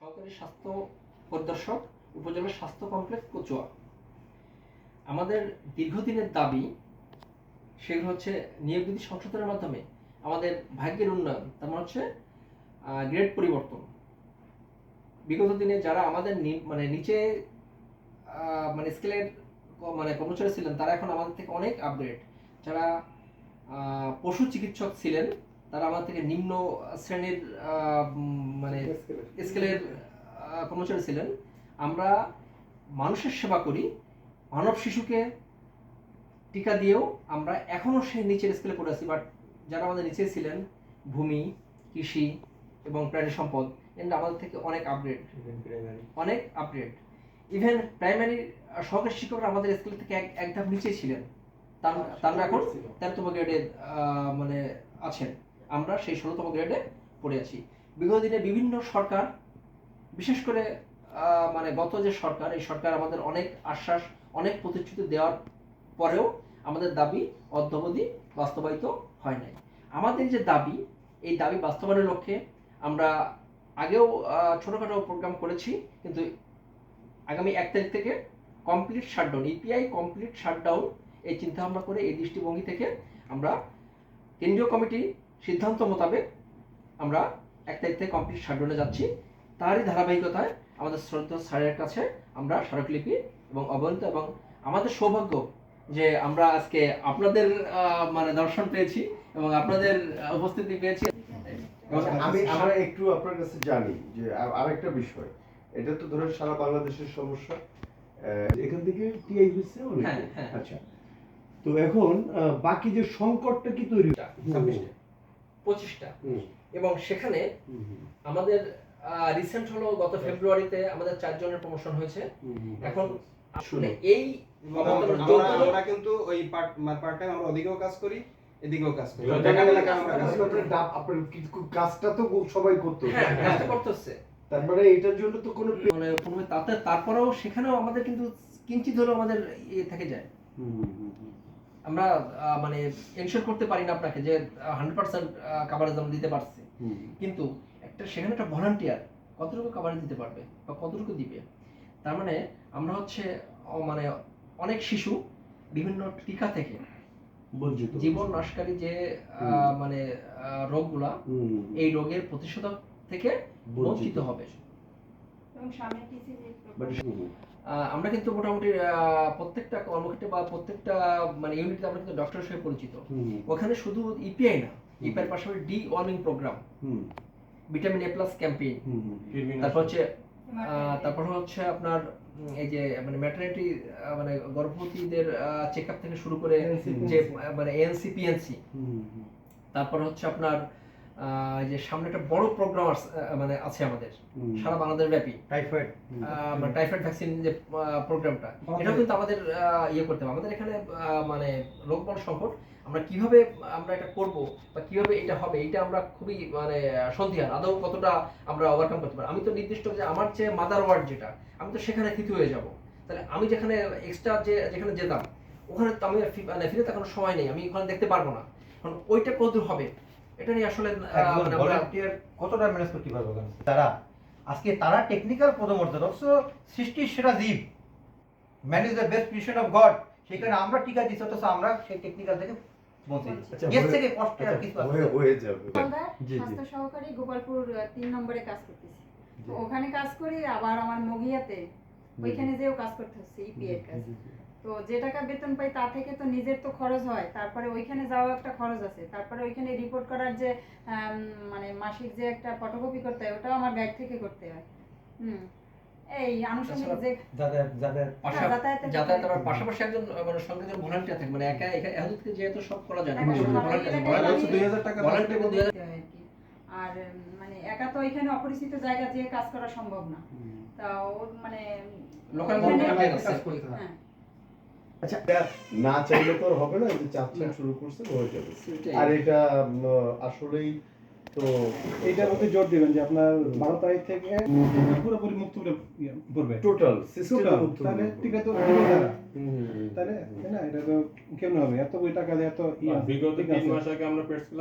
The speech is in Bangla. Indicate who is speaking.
Speaker 1: সহকারী স্বাস্থ্য পরিদর্শক, উপজেলা স্বাস্থ্য কমপ্লেক্স কচুয়া। আমাদের দীর্ঘদিনের দাবি, সেগুলো হচ্ছে নিয়োগ বিধি সংশোধনের মাধ্যমে আমাদের ভাগ্যের উন্নয়ন, তার মানে হচ্ছে গ্রেড পরিবর্তন। বিগত দিনে যারা আমাদের মানে নিচে মানে স্কেলের মানে কর্মচারী ছিলেন, তারা এখন আমাদের থেকে অনেক আপগ্রেড যারা পশু চিকিৎসক ছিলেন তারা আমাদের থেকে নিম্ন শ্রেণির মানে স্কেলের। কর্মচারী ছিলেন। আমরা মানুষের সেবা করি মানব শিশুকে টিকা দিয়েও আমরা এখনও সেই নিচের স্কেলে পড়ে আছি। বাট যারা আমাদের নিচে ছিলেন ভূমি কৃষি এবং প্রাণী সম্পদ এন্ড আমাদের থেকে অনেক আপগ্রেড অনেক আপগ্রেড ইভেন প্রাইমারি সহকারী শিক্ষকরা আমাদের স্কুল থেকে এক এক ধাপ নিচে ছিলেন। তার তারা এখন তেরোতম গ্রেডে মানে আছেন। আমরা সেই ষোলোতম গ্রেডে পড়ে আছি। বিগত দিনে বিভিন্ন সরকার, বিশেষ করে মানে গত যে সরকার, এই সরকার আমাদের অনেক আশ্বাস, অনেক প্রতিশ্রুতি দেওয়ার পরেও আমাদের দাবি অদ্যবধি বাস্তবায়িত হয় নাই। আমাদের যে দাবি, এই দাবি বাস্তবায়নের লক্ষ্যে আমরা আগেও ছোটখাটো প্রোগ্রাম করেছি, কিন্তু আগামী এক তারিখ থেকে complete shutdown EPI complete shutdown এই চিন্তা ভাবনা করে এই দৃষ্টিভঙ্গি থেকে আমরা কেন্দ্রীয় কমিটি সিদ্ধান্ত মোতাবেক আমরা এক তারিখ থেকে কমপ্লিট শাটডাউনে যাচ্ছি। তারই ধারাবাহিকতায় আমাদের শ্রদ্ধা স্যারের কাছে আমরা স্মারকলিপি এবং অবহিত এবং আমাদের সৌভাগ্য যে আমরা আজকে আপনাদের মানে দর্শন পেয়েছি এবং আপনাদের উপস্থিতি পেয়েছি।
Speaker 2: আচ্ছা, আমি আমরা একটু আপনার কাছে জানি যে আর- আরেকটা বিষয়। এটা তো ধরেন সারা বাংলাদেশের সমস্যা।
Speaker 3: এখান থেকে টিআই হচ্ছে
Speaker 1: হ্যাঁ, হ্যাঁ।
Speaker 3: আচ্ছা। তো এখন বাকি যে সংকটটা কি তৈরি
Speaker 1: ছাব্বিশটা। পঁচিশটা। এবং সেখানে আমাদের রিসেন্ট হলো গত ফেব্রুয়ারিতে আমাদের চারজনের প্রমোশন হয়েছে। এখন আসলে এই
Speaker 4: আমরা আমরা কিন্তু ওই পার্ট পার্ট টাইম আমরা ওদিকেও কাজ করি এদিকেও কাজ করি।
Speaker 3: হ্যাঁ,
Speaker 4: দেখা এলাকা আমরা কাজ করি।
Speaker 2: আপনার ডাব- আপনার কি- কাজটা তো সবাই করতো।
Speaker 1: হ্যাঁ কাজটা করতেছে।
Speaker 2: তারপরে এটার জন্য তো কোনো
Speaker 1: মানে তাতে তারপরেও সেখানেও আমাদের কিন্তু কিঞ্চিত হলেও আমাদের ইয়ে থেকে যায়।
Speaker 3: হুম, হুম, হুম।
Speaker 1: আমরা মানে এনশোর করতে পারি না আপনাকে যে হান্ড্রেড পার্সেন্ট কাভারেজ আমরা দিতে পারছি। কিন্তু একটা সেখানে একটা ভলান্টিয়ার কতটুকু কাভারেজ দিতে পারবে বা কতটুকু দিবে? তার মানে আমরা হচ্ছে মানে অনেক শিশু বিভিন্ন টিকা থেকে
Speaker 3: বঞ্চিত
Speaker 1: জীবন নাশকারী যে আহ, মানে রোগগুলা এই রোগের প্রতিষেধক থেকে বঞ্চিত হবে। আমরা কিন্তু মোটামুটি প্রত্যেকটা কর্মক্ষেত্রে বা প্রত্যেকটা মানে ইউনিটে আমরা কিন্তু ডক্টর হিসেবে পরিচিত। ওখানে শুধু ইপিআই না ইপিআই এর পাশাপাশি deworming programme vitamin A plus campaign. তারপর হচ্ছে আহ, তারপর হচ্ছে আপনার এই যে মানে ম্যাটারনিটি মানে গর্ভবতীদের চেক আপ থেকে শুরু করে যে মানে এএনসি পিএনসি। তারপর হচ্ছে আপনার যে সামনে একটা বড় প্রোগ্রাম মানে আছে আমাদের। সারা বাংলাদেশ ব্যাপী
Speaker 4: টাইফয়েড
Speaker 1: মানে টাইফয়েড ভ্যাকসিন যে প্রোগ্রামটা এটাও কিন্তু আমাদের ইয়ে করতে হবে। আমাদের এখানে মানে লোকবল সংকট। আমরা কীভাবে আমরা এটা করব বা কীভাবে এটা হবে এটা আমরা খুবই মানে সন্ধিহান। আদৌ কতটা আমরা ওভারকাম করতে পারি? আমি তো নির্দিষ্ট যে আমার যে মাদার ওয়ার্ড যেটা আমি তো সেখানে থিতু হয়ে যাব। তাহলে আমি যেখানে এক্সট্রা যে যেখানে যেতাম ওখানে তো আমি মানে ফিরে তাকানোর সময় নেই। আমি ওখানে দেখতে পারব না। কারণ ওইটা কতদূর হবে? এটা নিয়ে আসলে আহ,
Speaker 5: একজন
Speaker 1: মানে
Speaker 5: ভলান্টিয়ার কতটা ম্যানেজ করতে পারবে তারা আজকে তারা টেকনিক্যাল পদমর্যাদা অবশ্য সৃষ্টির সেরা জীব। Manage the best creation of God সেখানে আমরা টিকা দিচ্ছি অথচ আমরা সেই টেকনিক্যাল থেকে
Speaker 2: আচ্ছা, হয়ে- হয়ে হয়ে
Speaker 3: জি।
Speaker 6: স্বাস্থ্য সহকারী গোপালপুর তিন নম্বরে কাজ করতেছি। তো ওখানে কাজ করি আবার আমার মগিয়াতে ওইখানে যেও কাজ করতে হচ্ছে ইপি এর কাজ। তো যে টাকা বেতন পাই তা থেকে তো নিজের তো খরচ হয়। তারপরে ওইখানে যাওয়া একটা খরচ আছে। তারপরে ওইখানে রিপোর্ট করার যে মানে মাসিক যে একটা ফটোকপি করতে হয় ওটাও আমার গাইড থেকে করতে হয়। হুম। এই আনুষঙ্গিক যে
Speaker 5: যাদের যাদের
Speaker 6: হ্যাঁ, যাতায়াতের
Speaker 1: যাতায়াত করার পাশাপাশি একজন মানে সঙ্গে একজন ভলান্টিয়ার থাকে। মানে একা একা যেহেতু সব করা যায় না।
Speaker 4: টাকা
Speaker 6: করতে আর মানে একা তো এখানে অপরিচিত জায়গা যে কাজ করা সম্ভব না। তা মানে ওইখানে-
Speaker 4: কাজ করতে হয়
Speaker 6: হ্যাঁ।
Speaker 2: আচ্ছা। না চাইলে তো আর হবে না যে
Speaker 1: চাপছেন
Speaker 2: শুরু করছেন হয়ে যাবে। আর এটা আসলেই তো
Speaker 7: এইটার মধ্যে জোর দিবেন যে আপনার বারো তারিখ থেকে পুরোপুরি মুক্ত করে ইয়ে করবে।
Speaker 2: টোটাল সিস্টেম
Speaker 7: তাহলে ঠিক
Speaker 2: হুম
Speaker 7: তাহলে তাই না এটা তো কেমন হবে? এত টাকা দিয়ে এত
Speaker 8: বিগত তিন মাস আগে আমরা